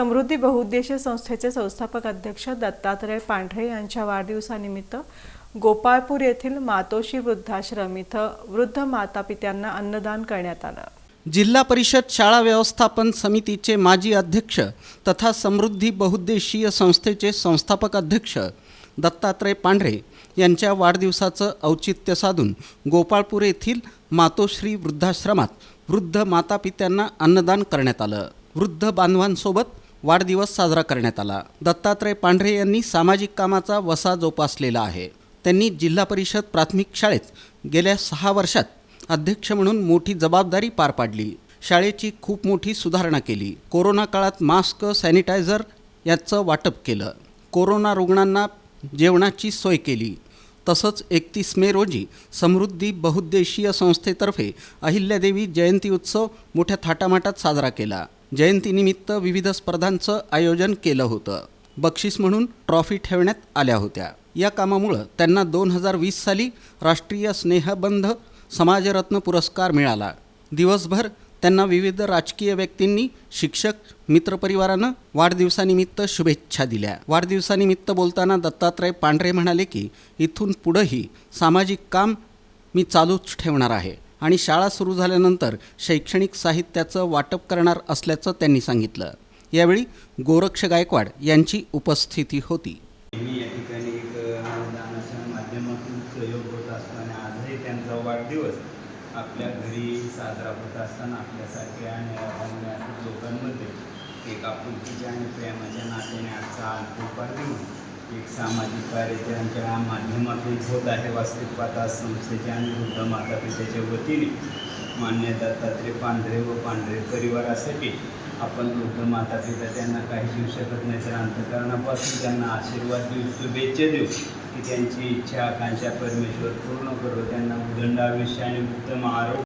समृद्धी बहुउद्देशीय संस्थेचे संस्थापक अध्यक्ष दत्तात्रय पांढरे यांच्या वाढदिवसानिमित्त गोपाळपूर येथील मातोशी वृद्धाश्रम इथं वृद्ध मातापित्यांना अन्नदान करण्यात आलं. जिल्हा परिषद शाळा व्यवस्थापन समितीचे माजी अध्यक्ष तथा समृद्धी बहुद्देशीय संस्थेचे संस्थापक अध्यक्ष दत्तात्रय पांढरे यांच्या वाढदिवसाचं औचित्य साधून गोपाळपूर येथील मातोश्री वृद्धाश्रमात वृद्ध मातापित्यांना अन्नदान करण्यात आलं. वृद्ध बांधवांसोबत वाढदिवस साजरा करण्यात आला. दत्तात्रय पांढरे यांनी सामाजिक कामाचा वसा जोपासलेला आहे. त्यांनी जिल्हा परिषद प्राथमिक शाळेत गेल्या सहा वर्षात अध्यक्ष म्हणून मोठी जबाबदारी पार पाडली. शाळेची खूप मोठी सुधारणा केली. कोरोना काळात मास्क सॅनिटायझर याचं वाटप केलं. कोरोना रुग्णांना जेवणाची सोय केली. तसंच एकतीस मे रोजी समृद्धी बहुद्देशीय संस्थेतर्फे अहिल्यादेवी जयंती उत्सव मोठ्या थाटामाटात साजरा केला. जयंतीनिमित्त विविध स्पर्धांचं आयोजन केलं होतं. बक्षीस म्हणून ट्रॉफी ठेवण्यात आल्या होत्या. या कामामुळं त्यांना दोन हजार वीस साली राष्ट्रीय स्नेहबंध समाजरत्न पुरस्कार मिळाला. दिवसभर त्यांना विविध राजकीय व्यक्तींनी शिक्षक मित्रपरिवारानं वाढदिवसानिमित्त शुभेच्छा दिल्या. वाढदिवसानिमित्त बोलताना दत्तात्रय पांढरे म्हणाले की इथून पुढंही सामाजिक काम मी चालूच ठेवणार आहे. आणि शाळा सुरू झाल्यानंतर शैक्षणिक साहित्याचं वाटप करणार असल्याचं त्यांनी सांगितलं. यावेळी गोरक्ष गायकवाड यांची उपस्थिती होती. मी या ठिकाणी एक अनुदानाच्या माध्यमातून प्रयोग होत असताना आजही त्यांचा वाढदिवस आपल्या घरी साजरा होत असताना आपल्यासारख्या निराधारण्या लोकांमध्ये एक आपुलकीच्या आणि प्रेमाच्या नात्याने आजचा अल्प वाढदिवस एक सामाजिक कार्य त्यांच्या माध्यमातून होत आहे वास्तविक संस्थेच्या आणि वृद्ध माता पित्याच्या वतीने मान्य दत्तात्रय पांढरे व पांढरे परिवारासाठी आपण वृद्ध माता पिता त्यांना काही देऊ शकत नाही तर अंतकरणापासून त्यांना आशीर्वाद देऊ शुभेच्छा देऊ की त्यांची इच्छा आकांक्षा परमेश्वर पूर्ण करू त्यांना उदंड आयुष्य आणि उत्तम आरोग्य